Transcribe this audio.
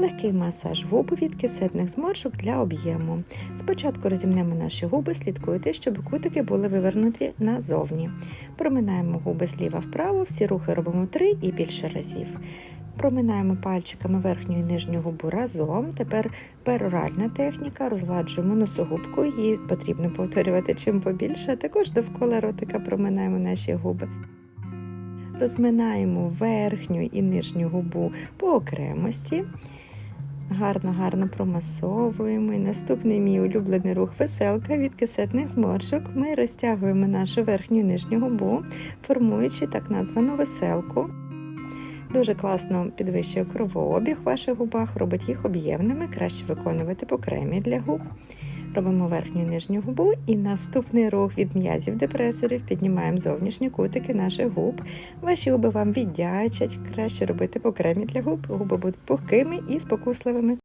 Легкий масаж губ від кисетних зморшок для об'єму. Спочатку розімнемо наші губи, слідкуйте, щоб кутики були вивернуті назовні. Проминаємо губи зліва вправо, всі рухи робимо три і більше разів. Проминаємо пальчиками верхню і нижню губу разом. Тепер пероральна техніка, розгладжуємо носогубку, її потрібно повторювати чим побільше. Також довкола ротика проминаємо наші губи. Розминаємо верхню і нижню губу по окремості. Гарно, гарно промасовуємо. І наступний мій улюблений рух веселка від кисетних зморшок. Ми розтягуємо нашу верхню і нижню губу, формуючи так названу веселку. Дуже класно підвищує кровообіг в ваших губах, робить їх об'ємними, краще виконувати покремі для губ. Робимо верхню нижню губу і наступний рух від м'язів депресорів піднімаємо зовнішні кутики наших губ. Ваші губи вам віддячать, краще робити окремі для губ, губи будуть пухкими і спокусливими.